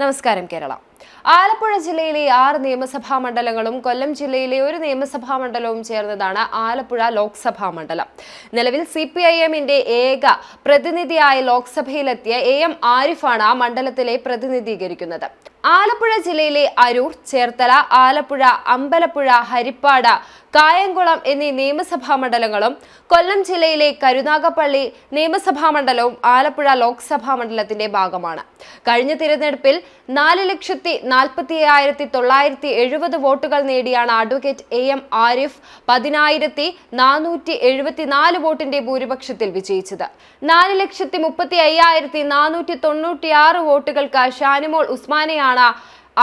നമസ്കാരം കേരള. ആലപ്പുഴ ജില്ലയിലെ ആറ് നിയമസഭാ മണ്ഡലങ്ങളും കൊല്ലം ജില്ലയിലെ ഒരു നിയമസഭാ മണ്ഡലവും ചേർന്നതാണ് ആലപ്പുഴ ലോക്സഭാ മണ്ഡലം. നിലവിൽ സി പി ഐ എമ്മിന്റെ ഏക പ്രതിനിധിയായ ലോക്സഭയിലെത്തിയ എ എം ആരിഫാണ് ആ മണ്ഡലത്തിലെ പ്രതിനിധീകരിക്കുന്നത്. ആലപ്പുഴ ജില്ലയിലെ അരൂർ ചേർത്തല ആലപ്പുഴ അമ്പലപ്പുഴ ഹരിപ്പാട് കായംകുളം എന്നീ നിയമസഭാ മണ്ഡലങ്ങളും കൊല്ലം ജില്ലയിലെ കരുനാഗപ്പള്ളി നിയമസഭാ മണ്ഡലവും ആലപ്പുഴ ലോക്സഭാ മണ്ഡലത്തിന്റെ ഭാഗമാണ്. കഴിഞ്ഞ തിരഞ്ഞെടുപ്പിൽ നാല് ലക്ഷത്തി നാൽപ്പത്തി അയ്യായിരത്തി തൊള്ളായിരത്തി എഴുപത് വോട്ടുകൾ നേടിയാണ് അഡ്വക്കേറ്റ് എ എം ആരിഫ് പതിനായിരത്തി നാനൂറ്റി എഴുപത്തിനാല് വോട്ടിന്റെ ഭൂരിപക്ഷത്തിൽ വിജയിച്ചത്. നാല് ലക്ഷത്തി മുപ്പത്തി അയ്യായിരത്തി നാനൂറ്റി തൊണ്ണൂറ്റിയാറ് വോട്ടുകൾക്ക് ഷാനിമോൾ ഉസ്മാനെയാണ്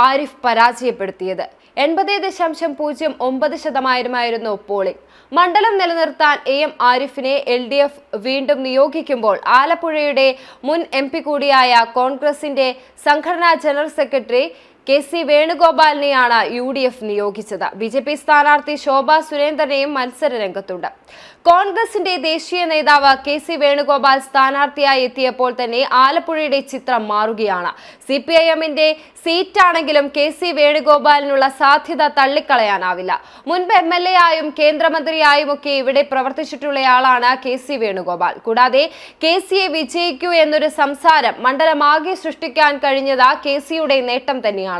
ആരിഫ് പരാജയപ്പെടുത്തിയത്. എൺപത് ദശാംശം പൂജ്യം ഒമ്പത് ശതമാനമായിരുന്നു പോളിംഗ്. മണ്ഡലം നിലനിർത്താൻ എ എം ആരിഫിനെ എൽ ഡി എഫ് വീണ്ടും നിയോഗിക്കുമ്പോൾ ആലപ്പുഴയുടെ മുൻ എം പി കൂടിയായ കോൺഗ്രസിന്റെ സംഘടനാ ജനറൽ സെക്രട്ടറി കെ സി വേണുഗോപാലിനെയാണ് യു ഡി എഫ് നിയോഗിച്ചത്. ബി ജെ പി സ്ഥാനാർത്ഥി ശോഭ സുരേന്ദ്രനെയും മത്സര രംഗത്തുണ്ട്. കോൺഗ്രസിന്റെ ദേശീയ നേതാവ് കെ സി വേണുഗോപാൽ സ്ഥാനാർത്ഥിയായി എത്തിയപ്പോൾ തന്നെ ആലപ്പുഴയുടെ ചിത്രം മാറുകയാണ്. സി പി ഐ എമ്മിന്റെ സീറ്റാണെങ്കിലും കെ സി വേണുഗോപാലിനുള്ള സാധ്യത തള്ളിക്കളയാനാവില്ല. മുൻപ് എം എൽ എ ആയും കേന്ദ്രമന്ത്രിയായും ഒക്കെ ഇവിടെ പ്രവർത്തിച്ചിട്ടുള്ളയാളാണ് കെ സി വേണുഗോപാൽ. കൂടാതെ കെ സിയെ വിജയിക്കൂ എന്നൊരു സംസാരം മണ്ഡലമാകെ സൃഷ്ടിക്കാൻ കഴിഞ്ഞത് കെ സിയുടെ നേട്ടം തന്നെയാണ്.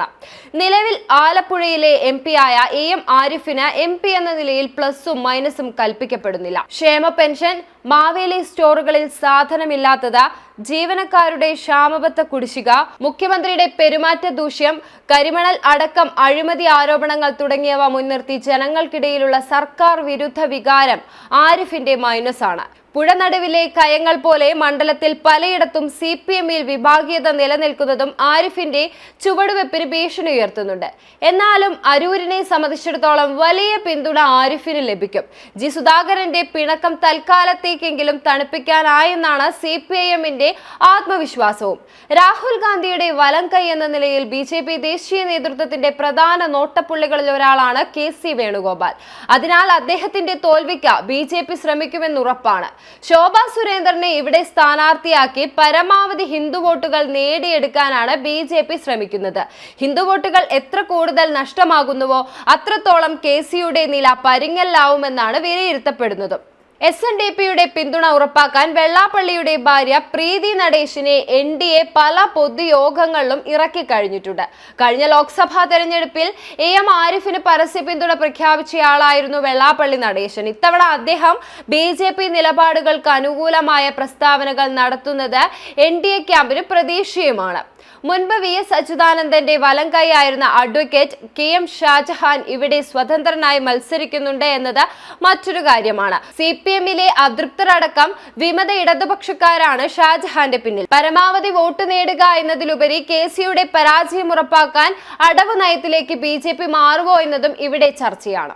നിലവിൽ ആലപ്പുഴയിലെ എം പി ആയ എ എം ആരിഫിന് എം പി എന്ന നിലയിൽ പ്ലസും മൈനസും കൽപ്പിക്കപ്പെടുന്നില്ല. ക്ഷേമ പെൻഷൻ മാവേലി സ്റ്റോറുകളിൽ സാധനമില്ലാത്തത് ജീവനക്കാരുടെ ക്ഷാമബത്ത കുടിശ്ശിക മുഖ്യമന്ത്രിയുടെ പെരുമാറ്റ ദൂഷ്യം കരിമണൽ അടക്കം അഴിമതി ആരോപണങ്ങൾ തുടങ്ങിയവ മുൻനിർത്തി ജനങ്ങൾക്കിടയിലുള്ള സർക്കാർ വിരുദ്ധ വികാരം ആരിഫിന്റെ മൈനസാണ്. ആണ് പുഴ നടുവിലെ കയങ്ങൾ പോലെ മണ്ഡലത്തിൽ പലയിടത്തും സി പി എമ്മിൽ വിഭാഗീയത നിലനിൽക്കുന്നതും ആരിഫിന്റെ ചുവടുവെപ്പിന് ഭീഷണി ഉയർത്തുന്നുണ്ട് എന്നാലും അരൂരിനെ സംബന്ധിച്ചിടത്തോളം വലിയ പിന്തുണ ആരിഫിന് ലഭിക്കും. ജി സുധാകരന്റെ പിണക്കം തൽക്കാലത്തേക്കെങ്കിലും തണുപ്പിക്കാനായെന്നാണ് സി പി ഐ എമ്മിന്റെ ആത്മവിശ്വാസവും. രാഹുൽ ഗാന്ധിയുടെ വലം കൈ എന്ന നിലയിൽ ബി ജെ പി ദേശീയ നേതൃത്വത്തിന്റെ പ്രധാന നോട്ടപ്പുള്ളികളിൽ ഒരാളാണ് കെ സി വേണുഗോപാൽ. അതിനാൽ അദ്ദേഹത്തിന്റെ തോൽവിക്ക് ബി ജെ പി ശ്രമിക്കുമെന്നുറപ്പാണ് ശോഭ സുരേന്ദ്രനെ ഇവിടെ സ്ഥാനാർത്ഥിയാക്കി പരമാവധി ഹിന്ദു വോട്ടുകൾ നേടിയെടുക്കാനാണ് ബി ജെ പി ശ്രമിക്കുന്നത്. ഹിന്ദു വോട്ടുകൾ എത്ര കൂടുതൽ നഷ്ടമാകുന്നുവോ അത്രത്തോളം കെ സിയുടെ നില പരിങ്ങല്ലാവുമെന്നാണ് വിലയിരുത്തപ്പെടുന്നതും. എസ് എൻ ഡി പിയുടെ പിന്തുണ ഉറപ്പാക്കാൻ വെള്ളാപ്പള്ളിയുടെ ഭാര്യ പ്രീതി നടേശിനെ എൻ ഡി എ പല പൊതുയോഗങ്ങളിലും ഇറക്കി കഴിഞ്ഞിട്ടുണ്ട്. കഴിഞ്ഞ ലോക്സഭാ തെരഞ്ഞെടുപ്പിൽ എ എം ആരിഫിന് പരസ്യ പിന്തുണ പ്രഖ്യാപിച്ചയാളായിരുന്നു വെള്ളാപ്പള്ളി നടേശൻ. ഇത്തവണ അദ്ദേഹം ബി ജെ പി നിലപാടുകൾക്ക് അനുകൂലമായ പ്രസ്താവനകൾ നടത്തുന്നത് എൻ ഡി എ ക്യാമ്പിന് പ്രതീക്ഷയുമാണ്. മുൻപ് വി എസ് അച്യുതാനന്ദന്റെ വലം കൈയായിരുന്ന അഡ്വക്കേറ്റ് കെ എം ഷാജഹാൻ ഇവിടെ സ്വതന്ത്രനായി മത്സരിക്കുന്നുണ്ട് എന്നത് മറ്റൊരു കാര്യമാണ്. സി പി എമ്മിലെ അതൃപ്തരടക്കം വിമത ഇടതുപക്ഷക്കാരാണ് ഷാജഹാന്റെ പിന്നിൽ. പരമാവധി വോട്ട് നേടുക എന്നതിലുപരി കെ സിയുടെ പരാജയം ഉറപ്പാക്കാൻ അടവ് നയത്തിലേക്ക് ബി മാറുമോ എന്നതും ഇവിടെ ചർച്ചയാണ്.